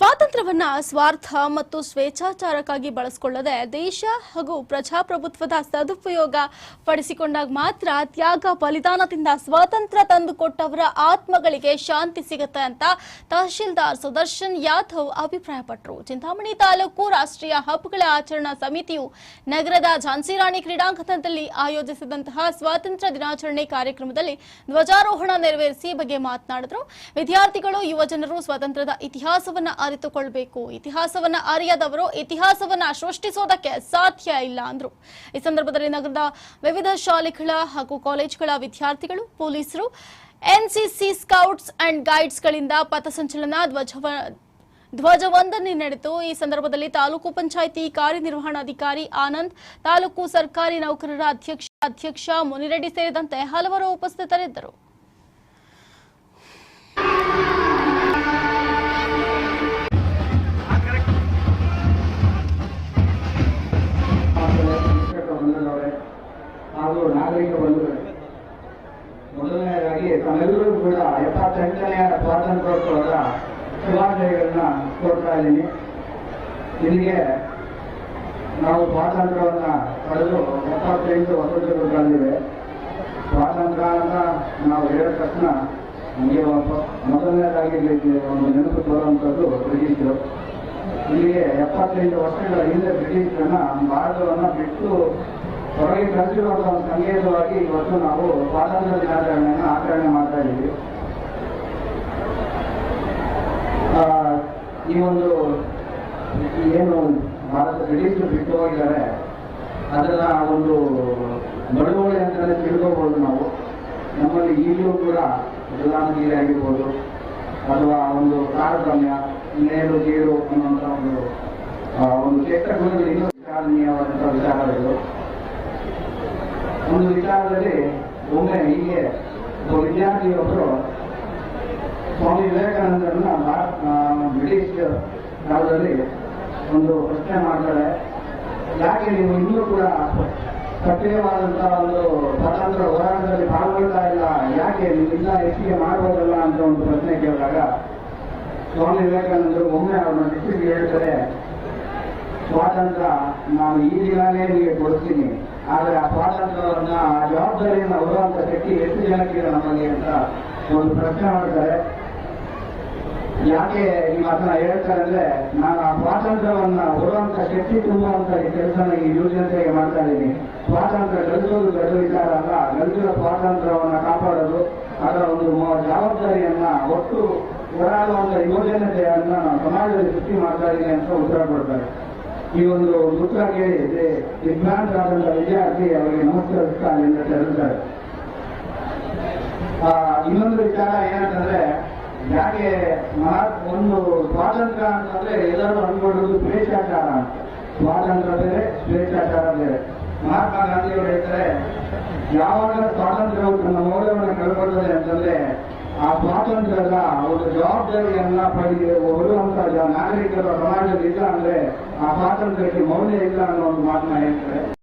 ಸ್ವಾತಂತ್ರ್ಯವನ್ನ ಸ್ವಾರ್ಥ ಮತ್ತು ಸ್ವೇಚ್ಛಾಚಾರಕ್ಕಾಗಿ ಬಳಸಿಕೊಳ್ಳದೆ ದೇಶ ಹಾಗೂ ಪ್ರಜಾಪ್ರಭುತ್ವದ ಸದುಪಯೋಗ ಪಡಿಸಿಕೊಂಡಾಗ ಮಾತ್ರ ತ್ಯಾಗ ಬಲಿದಾನದಿಂದ ಸ್ವಾತಂತ್ರ್ಯ ತಂದುಕೊಟ್ಟವರ ಆತ್ಮಗಳಿಗೆ ಶಾಂತಿ ಸಿಗುತ್ತೆ ಅಂತ ತಹಶೀಲ್ದಾರ್ ಸುದರ್ಶನ್ ಯಾದವ್ ಅಭಿಪ್ರಾಯಪಟ್ಟರು ಚಿಂತಾಮಣಿ ತಾಲೂಕು ರಾಷ್ಟ್ರೀಯ ಹಬ್ಬಗಳ ಆಚರಣಾ ಸಮಿತಿಯು ನಗರದ ಝಾನ್ಸಿರಾಣಿ ಕ್ರೀಡಾಂಗಣದಲ್ಲಿ ಆಯೋಜಿಸಿದಂತಹ ಸ್ವಾತಂತ್ರ್ಯ ದಿನಾಚರಣೆ ಕಾರ್ಯಕ್ರಮದಲ್ಲಿ ಧ್ವಜಾರೋಹಣ ನೆರವೇರಿಸಿ ಬಗ್ಗೆ ಮಾತನಾಡಿದರು. ವಿದ್ಯಾರ್ಥಿಗಳು, ಯುವಜನರು ಸ್ವಾತಂತ್ರ್ಯದ ಇತಿಹಾಸವನ್ನ ಅರಿತುಕೊಳ್ಬೇಕು ಇತಿಹಾಸವನ್ನ ಅರಿಯದವರು ಇತಿಹಾಸವನ್ನ ಸೃಷ್ಟಿಸೋದಕ್ಕೆ ಸಾಧ್ಯ ಇಲ್ಲ ಅಂದ್ರು. ಈ ಸಂದರ್ಭದಲ್ಲಿ ನಗರದ ವಿವಿಧ ಶಾಲೆಗಳ ಹಾಗೂ ಕಾಲೇಜುಗಳ ವಿದ್ಯಾರ್ಥಿಗಳು, ಪೊಲೀಸರು, ಎನ್ಸಿಸಿ ಸ್ಕೌಟ್ಸ್ ಅಂಡ್ ಗೈಡ್ಸ್ಗಳಿಂದ ಪಥಸಂಚಲನ ಧ್ವಜವ ಧ್ವಜವಂದನೆ ನಡೆಯಿತು. ಈ ಸಂದರ್ಭದಲ್ಲಿ ತಾಲೂಕು ಪಂಚಾಯಿತಿ ಕಾರ್ಯನಿರ್ವಹಣಾಧಿಕಾರಿ ಆನಂದ್, ತಾಲೂಕು ಸರ್ಕಾರಿ ನೌಕರರ ಅಧ್ಯಕ್ಷ ಅಧ್ಯಕ್ಷ ಮುನಿರೆಡ್ಡಿ ಸೇರಿದಂತೆ ಹಲವರು ಉಪಸ್ಥಿತರಿದ್ದರು. ನಾಗರಿಕ ಬಂಧುಗಳೇ. ಮೊದಲನೆಯದಾಗಿ ತಮ್ಮೆಲ್ಲರೂ ಕೂಡ ಎಪ್ಪತ್ತೆಂಟನೆಯ ಸ್ವಾತಂತ್ರ್ಯೋತ್ಸವದ ಶುಭಾಶಯಗಳನ್ನ ಕೋರ್ತಾ ಇದ್ದೀನಿ. ಇಲ್ಲಿಗೆ ನಾವು ಸ್ವಾತಂತ್ರ್ಯವನ್ನ ಪಡೆದು ಎಪ್ಪತ್ತೆಂಟು ವರ್ಷಗಳು ಕಳೆದಿವೆ. ಸ್ವಾತಂತ್ರ್ಯ ಅಂತ ನಾವು ಹೇಳಿದ ತಕ್ಷಣ ನಮಗೆ ಮೊದಲನೇದಾಗಿ ಒಂದು ನೆನಪು ತೋರುವಂಥದ್ದು ಬ್ರಿಟಿಷರು. ಇಲ್ಲಿಗೆ ಎಪ್ಪತ್ತೆಂಟು ವರ್ಷಗಳ ಹಿಂದೆ ಬ್ರಿಟಿಷರನ್ನ ಭಾರತವನ್ನು ಬಿಟ್ಟು ಹೊರಗೆ ಕಳಿಸಿರುವಂತಹ ಸಂಕೇತವಾಗಿ ಇವತ್ತು ನಾವು ಸ್ವಾತಂತ್ರ್ಯ ದಿನಾಚರಣೆಯನ್ನು ಆಚರಣೆ ಮಾಡ್ತಾ ಇದ್ದೀವಿ. ಈ ಒಂದು ಏನು ಭಾರತ ಬ್ರಿಟಿಷರು ಬಿಟ್ಟು ಹೋಗಿದ್ದಾರೆ ಅದನ್ನ ಒಂದು ಬಡವಳಿ ಅಂತಲೇ ತಿಳ್ಕೋಬಹುದು ನಾವು. ನಮ್ಮಲ್ಲಿ ಈಗಲೂ ಕೂಡ ಗುಲಾಮಗಿರಿ ಆಗಿರ್ಬೋದು. ಅಥವಾ ಒಂದು ತಾರತಮ್ಯ ನೇರು ಗೀರು ಅನ್ನುವಂಥ ಒಂದು ಒಂದು ಕೆಟ್ಟ ಗುಣಗಳು ವಿಚಾರದಲ್ಲಿ ಒಮ್ಮೆ ಹೀಗೆ ಒಬ್ಬ ವಿದ್ಯಾರ್ಥಿಯೊಬ್ಬರು ಸ್ವಾಮಿ ವಿವೇಕಾನಂದರನ್ನ ಬ್ರಿಟಿಷ್ ಕಾಲದಲ್ಲಿ ಒಂದು ಪ್ರಶ್ನೆ ಮಾಡ್ತಾರೆ. ಯಾಕೆ ನೀವು ಇನ್ನೂ ಕೂಡ ಸಕ್ರಿಯವಾದಂತಹ ಒಂದು ಸ್ವಾತಂತ್ರ್ಯ ಹೋರಾಟದಲ್ಲಿ ಪಾಲ್ಗೊಳ್ತಾ ಇಲ್ಲ? ಯಾಕೆ ಇಲ್ಲ ಹೆಚ್ಚಿಗೆ ಮಾಡ್ಬೋದಲ್ಲ ಅಂತ ಒಂದು ಪ್ರಶ್ನೆ ಕೇಳಿದಾಗ ಸ್ವಾಮಿ ವಿವೇಕಾನಂದರು ಒಮ್ಮೆ ಅವ್ರನ್ನ ಹೆಚ್ಚಿಗೆ ಹೇಳ್ತಾರೆ ಸ್ವಾತಂತ್ರ್ಯ ನಾನು ಈ ದಿನಾನೇ ನಿಮಗೆ ಕೊಡ್ತೀನಿ ಆದರೆ ಆ ಸ್ವಾತಂತ್ರ್ಯವನ್ನ ಆ ಜವಾಬ್ದಾರಿಯನ್ನು ಹೊರುವಂತ ಶಕ್ತಿ ಎಷ್ಟು ಜನಕ್ಕಿದೆ ನಮಗೆ ಅಂತ ಒಂದು ಪ್ರಶ್ನೆ ಮಾಡ್ತಾರೆ ಯಾಕೆ ಈ ಮಾತನ್ನ ಹೇಳ್ತಾರೆ ಅಂದ್ರೆ ನಾನು ಆ ಸ್ವಾತಂತ್ರ್ಯವನ್ನ ಹೊರುವಂತ ಶಕ್ತಿ ತುಂಬುವಂತ ಕೆಲಸನ ಈ ಯುವಜನತೆಗೆ ಮಾಡ್ತಾ ಇದ್ದೀನಿ. ಸ್ವಾತಂತ್ರ್ಯ ಗಳಿಸೋದು ದೊಡ್ಡ ವಿಚಾರ ಅಲ್ಲ ಗಳಿಸಿದ ಸ್ವಾತಂತ್ರ್ಯವನ್ನ ಕಾಪಾಡೋದು, ಅದರ ಒಂದು ಜವಾಬ್ದಾರಿಯನ್ನ ಒಟ್ಟು ಹೋರಾಡುವಂತ ಯುವಜನತೆಯನ್ನ ನಾನು ಸಮಾಜದಲ್ಲಿ ಸೃಷ್ಟಿ ಮಾಡ್ತಾ ಇದ್ದೀನಿ ಅಂತ ಉತ್ತರ ಕೊಡ್ತಾರೆ. ಈ ಒಂದು ಸೂತ್ರ ಕೇಳಿದ್ರೆ ದಿಗ್ಭ್ರಾಂತರಾದಂತ ವಿದ್ಯಾರ್ಥಿ ಅವರಿಗೆ ನಮಸ್ಕರಿಸ್ತಾ ಅಲ್ಲಿಂದ ತೆರಳುತ್ತಾರೆ ಆ, ಇನ್ನೊಂದು ವಿಚಾರ ಏನಂತಂದ್ರೆ ಯಾಕೆ ಒಂದು ಸ್ವಾತಂತ್ರ್ಯ ಅಂತಂದ್ರೆ ಎಲ್ಲರೂ ಅನ್ಕೊಳ್ಳೋದು ಸ್ವೇಚ್ಛಾಚಾರ ಅಂತ. ಸ್ವಾತಂತ್ರ್ಯ ಬೇರೆ ಸ್ವೇಚ್ಛಾಚಾರ ಬೇರೆ. ಮಹಾತ್ಮ ಗಾಂಧಿಯವರು ಹೇಳ್ತಾರೆ ಯಾವಾಗ ಸ್ವಾತಂತ್ರ್ಯವು ತನ್ನ ಮೌಲ್ಯವನ್ನು ಕಳ್ಕೊಳ್ತದೆ ಅಂತಂದ್ರೆ ಆ ಸ್ವಾತಂತ್ರ್ಯದ ಅವರ ಜವಾಬ್ದಾರಿಯನ್ನ ಹೊರುವಂತ ನಾಗರಿಕರ ನಾಗರಿಕರು ಸಮಾಜದಲ್ಲಿ ಇಲ್ಲ ಅಂದ್ರೆ ಆ ಸ್ವಾತಂತ್ರ್ಯಕ್ಕೆ ಮೌಲ್ಯ ಇಲ್ಲ ಅನ್ನೋ ಒಂದು ಮಾತನ್ನ ಹೇಳ್ತಾರೆ.